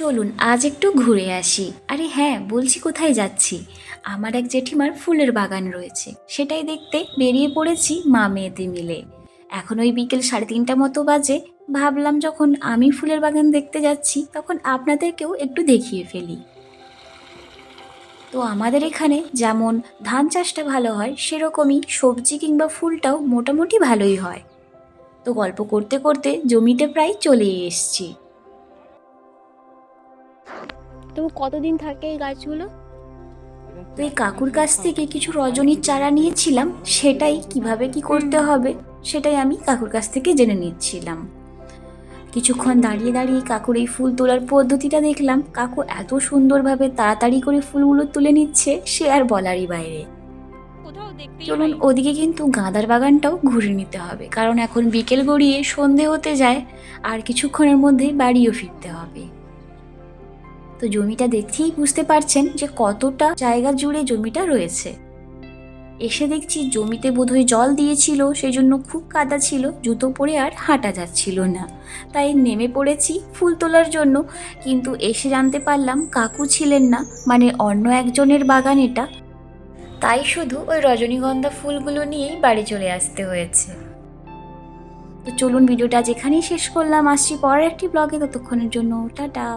চলুন, আজ একটু ঘুরে আসি। আরে হ্যাঁ বলছি কোথায় যাচ্ছি? আমার এক জেঠিমার ফুলের বাগান রয়েছে। সেটাই দেখতে বেরিয়ে পড়েছি মা মেয়েতে মিলে। এখন ওই বিকেল সাড়ে তিনটা মতো বাজে। ভাবলাম যখন আমি ফুলের বাগান দেখতে যাচ্ছি, তখন আপনাদেরকেও একটু দেখিয়ে ফেলি। তো আমাদের এখানে যেমন ধান চাষটা ভালো হয়, সেরকমই সবজি কিংবা ফুলটাও মোটামুটি ভালোই হয়। তো গল্প করতে করতে জমিতে প্রায় চলেই এসছি। তো কতদিন থাকে এই গাছগুলো? তো এই কাকুর কাছ থেকে কিছু রজনীর চারা নিয়েছিলাম সেটাই কীভাবে কি করতে হবে সেটাই আমি কাকুর কাছ থেকে জেনে নিচ্ছিলাম। কিছুক্ষণ দাঁড়িয়ে দাঁড়িয়ে কাকুর এই ফুল তোলার পদ্ধতিটা দেখলাম। কাকু এত সুন্দরভাবে তাড়াতাড়ি করে ফুলগুলো তুলে নিচ্ছে সে আর বলারই বাইরে। চলুন ওদিকে কিন্তু গাঁদার বাগানটাও ঘুরে নিতে হবে কারণ এখন বিকেল গড়িয়ে সন্ধে হতে যায় আর কিছুক্ষণের মধ্যেই বাড়িও ফিরতে হবে। তো জমিটা দেখেই বুঝতে পারছেন যে কতটা জায়গা জুড়ে জমিটা রয়েছে। এসে দেখছি জমিতে বোধহয় জল দিয়েছিল সেই জন্য খুব কাদা ছিল, জুতো পরে আর হাঁটা যাচ্ছিল না। তাই নেমে পড়েছি ফুল তোলার জন্য, কিন্তু এসে জানতে পারলাম কাকু ছিলেন না মানে অন্য একজনের বাগান এটা। তাই শুধু ওই রজনীগন্ধা ফুলগুলো নিয়েই বাড়ি চলে আসতে হয়েছে। তো চলুন ভিডিওটা যেখানেই শেষ করলাম। আসছি পরের একটি ব্লগে ততক্ষণের জন্য টাটা।